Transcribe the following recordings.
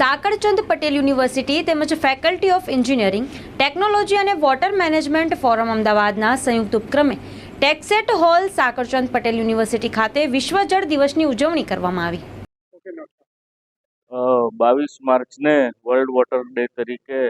Sakarchand Patel university તેમજ faculty of engineering, technology અને water management forum અમદાવાદના સંયુક્ત ઉપક્રમે ટેક્સેટ હોલ સાકરચંદ પટેલ યુનિવર્સિટી ખાતે વિશ્વ જળ દિવસની ઉજવણી કરવામાં આવી. બાવીસ માર્ચને વર્લ્ડ વોટર ડે તરીકે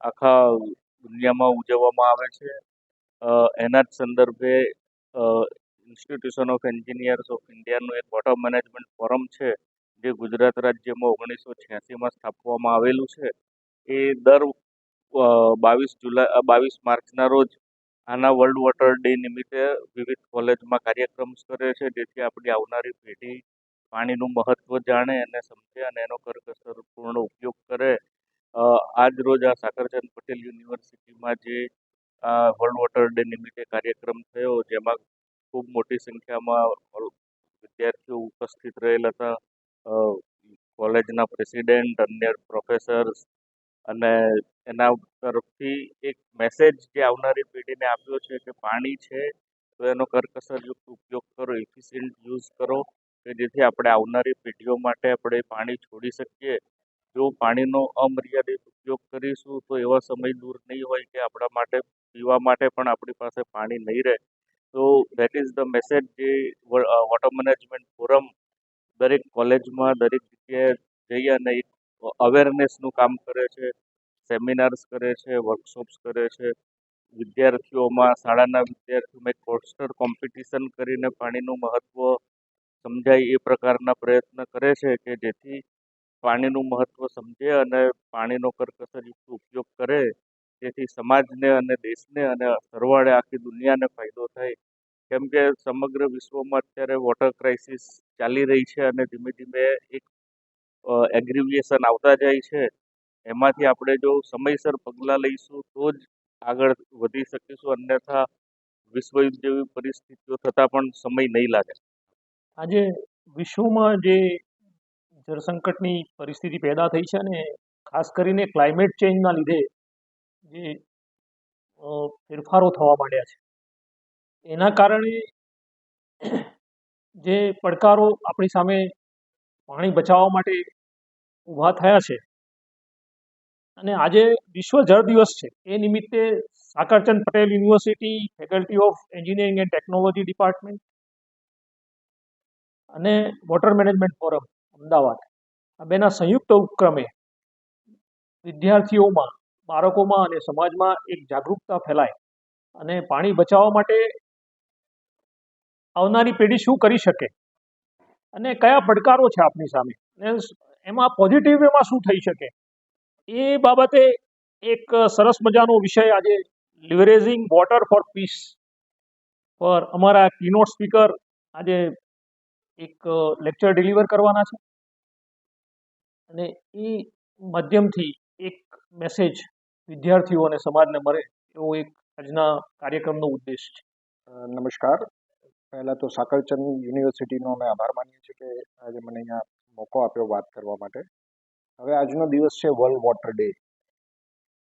આખા દુનિયામાં ઉજવવામાં આવે છે. એના જ સંદર્ભે ઇન્સ્ટિટ્યુશન ઓફ એન્જિનિયર્સ ઓફ ઇન્ડિયાનું એક વોટર મેનેજમેન્ટ ફોરમ છે. જે ગુજરાત રાજ્યમાં ઓગણીસો છ્યાસીમાં સ્થાપવામાં આવેલું છે, એ દર બાવીસ જુલાઈ બાવીસ માર્ચના રોજ આના વર્લ્ડ વોટર ડે નિમિત્તે વિવિધ કોલેજમાં કાર્યક્રમ કરે છે, જેથી આપણી આવનારી પેઢી પાણીનું મહત્ત્વ જાણે અને સમજે અને એનો કરકસરપૂર્ણ ઉપયોગ કરે. આજ રોજ આ સાકરચંદ પટેલ યુનિવર્સિટીમાં જે વર્લ્ડ વોટર ડે નિમિત્તે કાર્યક્રમ થયો, જેમાં ખૂબ મોટી સંખ્યામાં વિદ્યાર્થીઓ ઉપસ્થિત રહેલા હતા. કોલેજના પ્રેસિડેન્ટ અન્ય પ્રોફેસર્સ અને એના તરફથી એક મેસેજ જે આવનારી પેઢીને આપ્યો છે કે પાણી છે, તો એનો કરકસરયુક્ત ઉપયોગ કરો, ઇફિશિયન્ટ યુઝ કરો, કે જેથી આપણે આવનારી પેઢીઓ માટે આપણે પાણી છોડી શકીએ. જો પાણીનો અમર્યાદિત ઉપયોગ કરીશું, તો એવા સમય દૂર નહીં હોય કે આપણા માટે, પીવા માટે પણ આપણી પાસે પાણી નહીં રહે. તો દેટ ઇઝ ધ મેસેજ જે વોટર મેનેજમેન્ટ ફોરમ દરેક કોલેજમાં દરેક જગ્યાએ જઈ અને એક અવેરનેસનું કામ કરે છે સેમિનાર્સ કરે છે વર્કશોપ્સ કરે છે. વિદ્યાર્થીઓમાં, શાળાના વિદ્યાર્થીઓમાં એક પોસ્ટર કોમ્પિટિશન કરીને પાણીનું મહત્ત્વ સમજાય એ પ્રકારના પ્રયત્ન કરે છે કે જેથી પાણીનું મહત્ત્વ સમજે અને પાણીનો કરકસરયુક્ત ઉપયોગ કરે. જેથી સમાજને અને દેશને અને સરવાળે આખી દુનિયાને ફાયદો થાય. કેમ કે સમગ્ર વિશ્વમાં અત્યારે વોટર ક્રાઇસિસ ચાલી રહી છે અને ધીમે ધીમે એક એગ્રીવિએશન આવતા જાય છે. એમાંથી આપણે જો સમયસર પગલાં લઈશું તો જ આગળ વધી શકીશું. અન્યથા વિશ્વયુદ્ધ જેવી પરિસ્થિતિઓ થતાં પણ સમય નહીં લાગે. આજે વિશ્વમાં જે જળસંકટની પરિસ્થિતિ પેદા થઈ છે અને ખાસ કરીને ક્લાઇમેટ ચેન્જના લીધે જે ફેરફારો થવા માંડ્યા છે. એના કારણે જે પડકારો આપણી સામે પાણી બચાવવા માટે ઊભા થયા છે અને આજે વિશ્વ જળ દિવસ છે, એ નિમિત્તે Sakarchand Patel university faculty of engineering and technology department અને વોટર મેનેજમેન્ટ ફોરમ, અમદાવાદ. આ બેના સંયુક્ત ઉપક્રમે વિદ્યાર્થીઓમાં, બાળકોમાં અને સમાજમાં એક જાગૃતતા ફેલાય અને પાણી બચાવવા માટે આવનારી પેઢી શું કરી શકે? અને કયા પડકારો છે આપની સામે? અને એમાં પોઝિટિવ વેમાં શું થઈ શકે? એ બાબતે એક સરસ મજાનો વિષય આજે લિવરેઝિંગ વોટર ફોર પીસ પર અમારા કીનોટ સ્પીકર આજે એક લેક્ચર ડિલિવર કરવાના છે. અને એ માધ્યમથી એક મેસેજ વિદ્યાર્થીઓ અને સમાજને મળે એવો એક આજના કાર્યક્રમનો ઉદ્દેશ છે. નમસ્કાર. પહેલાં તો સાકરચંદ યુનિવર્સિટીનો અમે આભાર માનીએ છીએ કે આજે મને અહીંયા મોકો આપ્યો વાત કરવા માટે. હવે આજનો દિવસ છે વર્લ્ડ વોટર ડે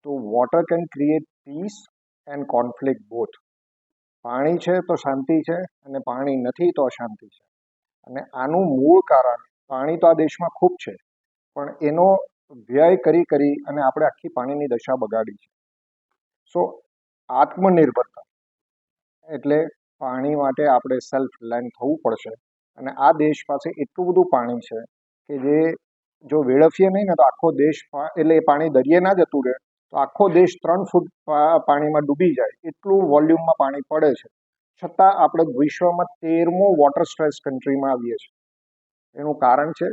તો water can create peace and conflict both પાણી છે તો શાંતિ છે અને પાણી નથી તો અશાંતિ છે. અને આનું મૂળ કારણ, પાણી તો આ દેશમાં ખૂબ છે, પણ એનો વ્યય કરી કરી અને આપણે આખી પાણીની દશા બગાડી છે. સો આત્મનિર્ભરતા એટલે પાણી માટે આપણે સેલ્ફ રિલાયન્ટ થવું પડશે. અને આ દેશ પાસે એટલું બધું પાણી છે કે જે જો વેડફીએ નહીં ને તો આખો દેશ એટલે એ પાણી દરિયે ના જતું રહે, તો આખો દેશ ત્રણ ફૂટ પાણીમાં ડૂબી જાય. એટલું વોલ્યુમમાં પાણી પડે છે. છતાં આપણે વિશ્વમાં તેરમો વોટર સ્ટ્રેસ કન્ટ્રીમાં આવીએ છીએ. એનું કારણ છે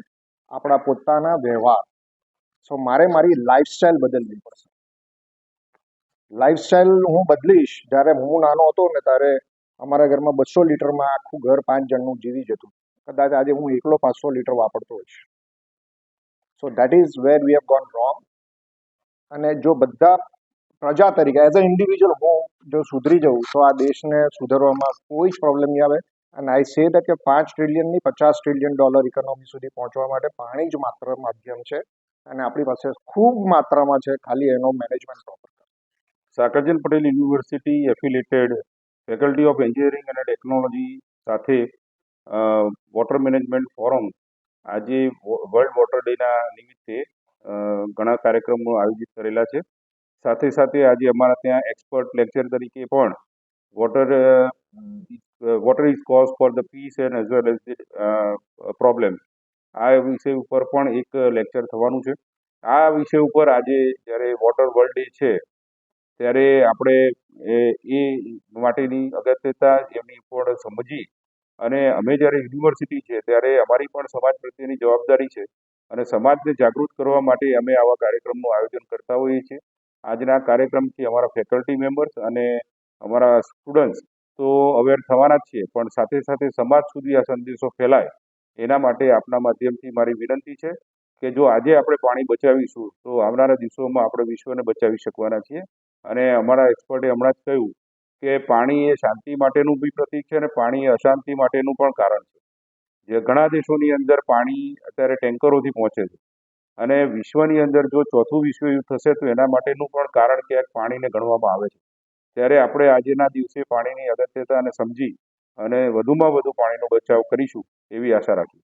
આપણા પોતાના વ્યવહાર. સો મારે મારી લાઈફસ્ટાઈલ બદલવી પડશે. લાઈફસ્ટાઈલ હું બદલીશ જ્યારે હું નાનો હતો ને ત્યારે અમારા ઘરમાં બસો લીટરમાં આખું ઘર પાંચ જણનું જીવી જતું. કદાચ આજે હું એકલો પાંચસો લીટર વાપરતો હોઈશ. So that is where we have gone wrong અને જો બધા પ્રજા તરીકે એઝ અ ઇન્ડિવિજ્યુઅલ હું જો સુધરી જઉં, તો આ દેશને સુધારવામાં કોઈ જ પ્રોબ્લેમ નહીં આવે. અને આઈ સે દેટ કે પાંચ ટ્રિલિયનની પચાસ ટ્રિલિયન ડોલર ઇકોનોમી સુધી પહોંચવા માટે પાણી જ માત્ર માધ્યમ છે. અને આપણી પાસે ખૂબ માત્રામાં છે ખાલી એનો management proper Sakarchand Patel university affiliated faculty of engineering અને ટેકનોલોજી સાથે વોટર મેનેજમેન્ટ ફોરમ આજે વર્લ્ડ વોટર ડેના નિમિત્તે ઘણા કાર્યક્રમો આયોજિત કરેલા છે. સાથે સાથે આજે અમારા ત્યાં એક્સપર્ટ લેક્ચર તરીકે પણ water water is cause for the peace and as well as problem આ વિષય ઉપર પણ એક લેક્ચર થવાનું છે. આ વિષય ઉપર આજે જ્યારે વોટર વર્લ્ડ ડે છે, ત્યારે આપણે એ માટેની અગત્યતા એમની પણ સમજી અને અમે જ્યારે યુનિવર્સિટી છે ત્યારે અમારી પણ સમાજ પ્રત્યેની જવાબદારી છે અને સમાજને જાગૃત કરવા માટે અમે આવા કાર્યક્રમનું આયોજન કરતા હોઈએ છીએ. આજના કાર્યક્રમથી અમારા ફેકલ્ટી મેમ્બર્સ અને અમારા સ્ટુડન્ટ્સ તો અવેર થવાના જ છીએ, પણ સાથે સાથે સમાજ સુધી આ સંદેશો ફેલાય એના માટે આપના માધ્યમથી મારી વિનંતી છે કે જો આજે આપણે પાણી બચાવીશું તો આવનારા દિવસોમાં આપણે વિશ્વને બચાવી શકવાના છીએ અને અમારા એક્સપર્ટે હમણાં જ કહ્યું કે પાણી એ શાંતિ માટેનું બી પ્રતીક છે અને પાણી એ અશાંતિ માટેનું પણ કારણ છે. જે ઘણા દેશોની અંદર પાણી અત્યારે ટેન્કરોથી પહોંચે છે. અને વિશ્વની અંદર જો ચોથું વિશ્વયુદ્ધ થશે તો એના માટેનું પણ કારણ ક્યાંક પાણીને ગણવામાં આવે છે. ત્યારે આપણે આજના દિવસે પાણીની અગત્યતાને સમજી અને વધુમાં વધુ પાણીનો બચાવ કરીશું એવી આશા રાખીએ.